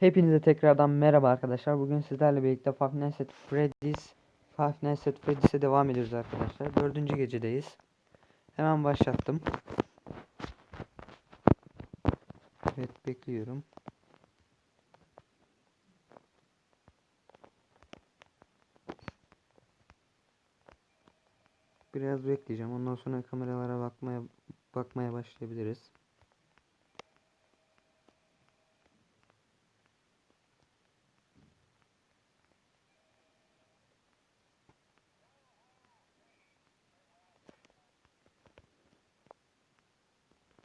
Hepinize tekrardan merhaba arkadaşlar. Bugün sizlerle birlikte Five Nights at Freddy's Five Nights at Freddy's'e devam ediyoruz arkadaşlar. Dördüncü gecedeyiz. Hemen başlattım. Evet bekliyorum. Biraz bekleyeceğim. Ondan sonra kameralara bakmaya bakmaya başlayabiliriz.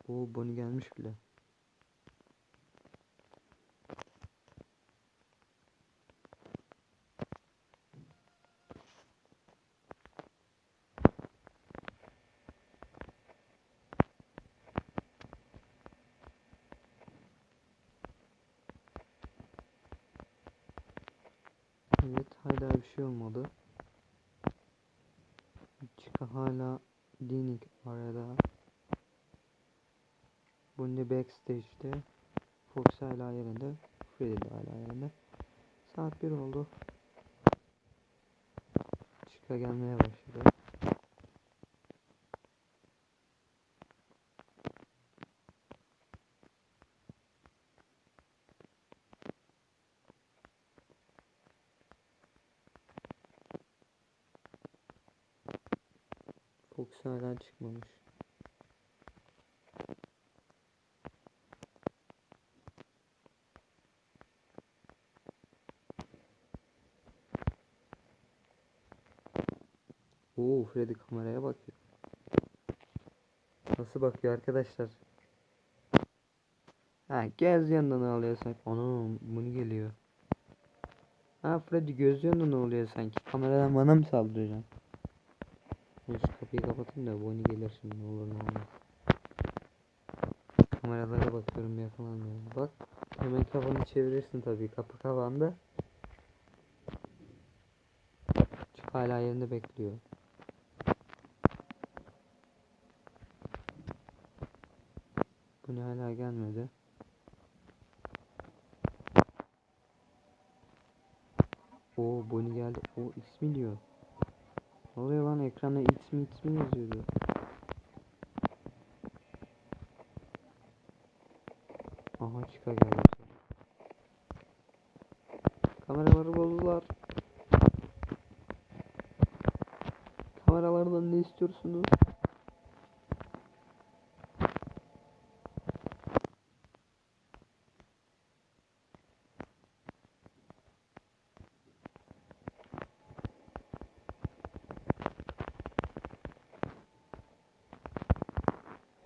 Oo Bonnie gelmiş bile. Evet hala bir şey olmadı. Chica hala Dinik arada. Bunny backstage'de. Fox hala yerinde. Freddy de hala yerinde. Saat 1 oldu. Chica gelmeye başladı. Fox hala çıkmamış. Oo Freddy kameraya bakıyor. Nasıl bakıyor arkadaşlar? Ha göz yanından ağlıyor sanki. Anam bunu geliyor. Ha Freddy göz yanından oluyor sanki. Kameradan bana mı saldıracaksın? Şu kapıyı kapatayım da Bonnie gelir şimdi ne olur ne olmaz. Kameralara bakıyorum yakalanmıyorum. Bak hemen kafanı çevirirsin tabii kapı kapandı. Çık hala yerinde bekliyor. Bu ne hala gelmedi. Oo Bonnie geldi. O ismi diyor. Ne oluyor lan ekranda ismi ismi yazıyordu. Aha çıka geldi. Kameraları bozdular. Kameralardan ne istiyorsunuz?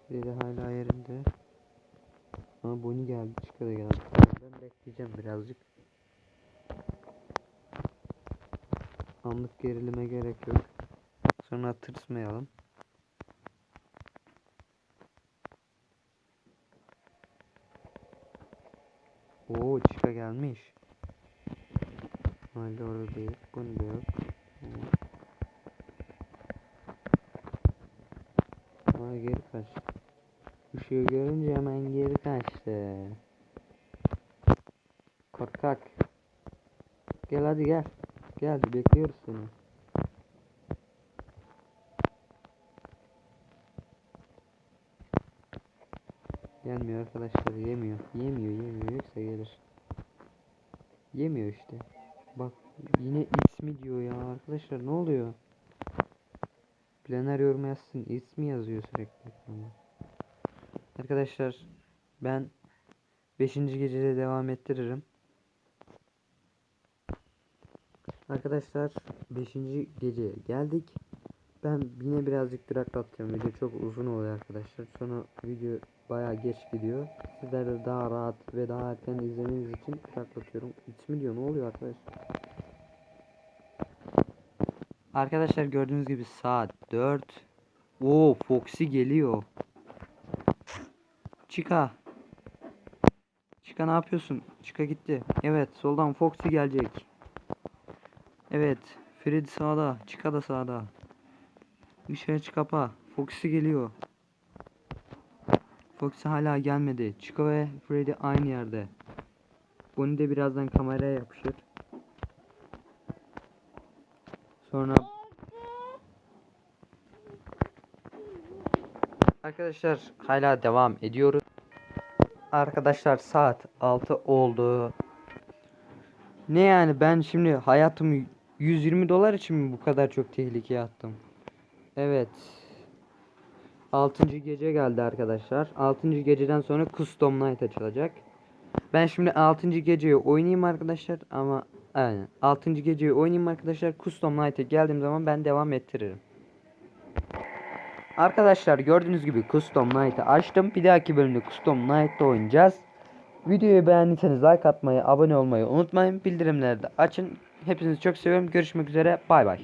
Biri hala yerinde. Ama Bonnie geldi, da geldi. Ben bekleyeceğim birazcık. Anlık gerilime gerek yok. Sonra tırsmayalım. Oo Chica gelmiş. Hala orada değil. Bonnie de yok. Aa geri kaçtı. Işığı görünce hemen geri kaçtı. Korkak. Gel hadi gel. Gel bekliyoruz seni. Gelmiyor arkadaşlar yemiyor. Yemiyor yemiyor yoksa gelir. Yemiyor işte. Bak yine ismi diyor ya arkadaşlar ne oluyor? Planer yorum yazsın ismi yazıyor sürekli. Arkadaşlar ben 5. gecede devam ettiririm. Arkadaşlar 5. geceye geldik. Ben yine birazcık duraklatacağım. Video çok uzun oluyor arkadaşlar. Sonra video bayağı geç gidiyor. Sizler de daha rahat ve daha erken izlemeniz için duraklatıyorum. İsmi diyor ne oluyor arkadaşlar? Arkadaşlar gördüğünüz gibi saat 4. Oo Foxy geliyor. Chica. Chica ne yapıyorsun? Chica gitti. Evet soldan Foxy gelecek. Evet. Freddy sağda. Chica da sağda. Işığı kapa. Foxy geliyor. Foxy hala gelmedi. Chica ve Freddy aynı yerde. Bonnie de birazdan kameraya yapışır. Sonra Arkadaşlar hala devam ediyoruz. Arkadaşlar saat 6 oldu. Ne yani ben şimdi hayatımı 120 dolar için mi bu kadar çok tehlikeye attım? Evet. 6. gece geldi arkadaşlar. 6. geceden sonra Custom Night açılacak. Ben şimdi 6. geceyi oynayayım arkadaşlar ama aynen 6. geceyi oynayayım arkadaşlar. Custom Night'e geldiğim zaman ben devam ettiririm. Arkadaşlar gördüğünüz gibi Custom Night'ı açtım. Bir dahaki bölümde Custom Night'ta oynayacağız. Videoyu beğendiyseniz like atmayı, abone olmayı unutmayın. Bildirimleri de açın. Hepinizi çok seviyorum. Görüşmek üzere. Bay bay.